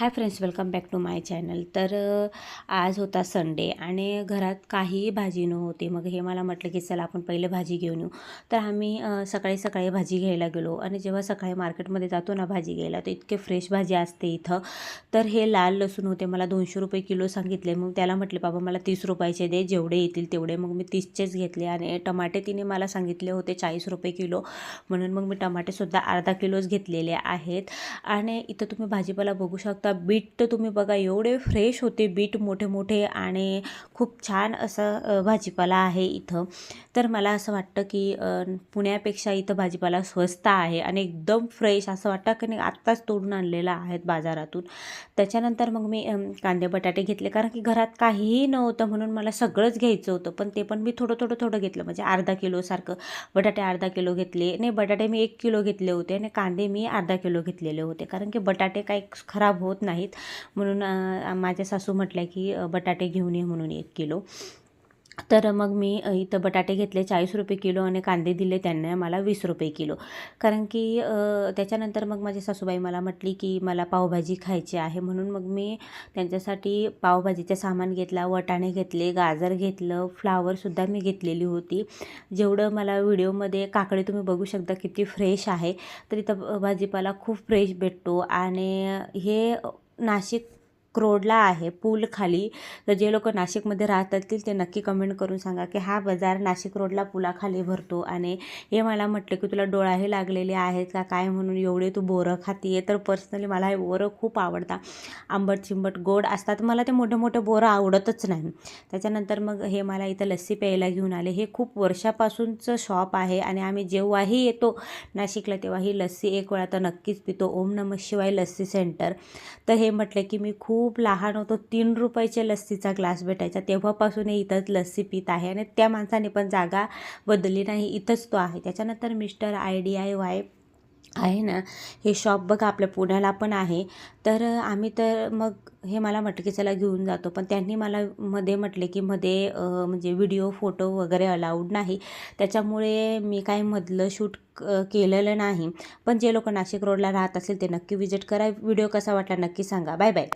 Hi friends welcome back to my channel. तर आज होता संडे आणि घरात काहीही भाजी नव्हती मग हे मला म्हटलं की चला आपण पहिले भाजी घेऊन येऊ. तर आम्ही सकाळी सकाळी भाजी घ्यायला गेलो आणि जेव्हा सकाळी मार्केटमध्ये जातो ना भाजी घ्यायला तर इतके फ्रेश भाजी असते इथं. तर हे लाल लसूण होते मला दोनशे रुपये किलो सांगितले. मग त्याला म्हटले बाबा मला तीस रुपयाचे दे जेवढे येतील तेवढे. मग मी तीसचेच घेतले आणि टमाटे तिने मला सांगितले होते चाळीस रुपये किलो. म्हणून मग मी टमाटेसुद्धा अर्धा किलोच घेतलेले आहेत. आणि इथं तुम्ही भाजीपाला बघू शकता बीट तर तुम्ही बघा एवढे फ्रेश होते बीट मोठे मोठे आणि खूप छान असं भाजीपाला आहे इथं. तर मला असं वाटतं की पुण्यापेक्षा इथं भाजीपाला स्वस्त आहे आणि एकदम फ्रेश असं वाटतं की नाही आत्ताच तोडून आणलेलं आहेत बाजारातून. त्याच्यानंतर मग मी कांदे बटाटे घेतले कारण की घरात काहीही नव्हतं म्हणून मला सगळंच घ्यायचं होतं. पण ते पण मी थोडं थोडं थोडं घेतलं. म्हणजे अर्धा किलोसारखं बटाटे अर्धा किलो घेतले. नाही बटाटे मी एक किलो घेतले होते आणि कांदे मी अर्धा किलो घेतलेले होते. कारण की बटाटे काही खराब होत होत नाहीत. म्हणून माझ्या सासू म्हटल्या की बटाटे घेऊन ये म्हणून एक किलो. तर मग मी इथं बटाटे घेतले चाळीस रुपये किलो आणि कांदे दिले त्यांना मला वीस रुपये किलो. कारण की त्याच्यानंतर मग माझी सासूबाई मला म्हटली की मला पावभाजी खायची आहे. म्हणून मग मी त्यांच्यासाठी पावभाजीचं सामान घेतला वटाणे घेतले गाजर घेतलं फ्लावरसुद्धा मी घेतलेली होती. जेवढं मला व्हिडिओमध्ये काकडे तुम्ही बघू शकता किती फ्रेश आहे तर इथं भाजीपाला खूप फ्रेश भेटतो. आणि हे नाशिक क्रोडला आहे पूल खाली. तर जे लोक नाशिकमध्ये राहत असतील ते नक्की कमेंट करून सांगा की हा बाजार नाशिक रोडला पुलाखाली भरतो आणि हे मला म्हटलं की तुला डोळाही लागलेले आहेत का काय म्हणून एवढे तू बोरं खाती तर पर्सनली मला हे बोरं खूप आवडतात. आंबट चिंबट गोड असतात. मला ते मोठे मोठे बोरं आवडतच नाही. त्याच्यानंतर मग हे मला इथं लस्सी प्यायला घेऊन आले. हे खूप वर्षापासूनचं शॉप आहे आणि आम्ही जेव्हाही येतो नाशिकला तेव्हा ही लस्सी एक वेळा तर नक्कीच पितो. ओम नमः शिवाय लस्सी सेंटर. तर हे म्हटलं की मी खूप खूप लहान होतो. तीन रुपयाच्या लस्सीचा ग्लास भेटायचा. तेव्हापासून हे इथंच लस्सी पित आहे आणि त्या माणसाने पण जागा बदलली नाही. इथंच तो आहे. त्याच्यानंतर mister I D I Y आहे ना हे शॉप बघा आपल्या पुण्याला पण आहे. तर आम्ही तर मग हे मला मटकीचाला घेऊन जातो. पण त्यांनी मला मध्ये म्हटले की मध्ये म्हणजे व्हिडिओ फोटो वगैरे अलाउड नाही. त्याच्यामुळे मी काय मधलं शूट केलेलं नाही. पण जे लोक नाशिक रोडला राहत असेल ते नक्की विजिट करा. व्हिडिओ कसा वाटला नक्की सांगा. Bye bye.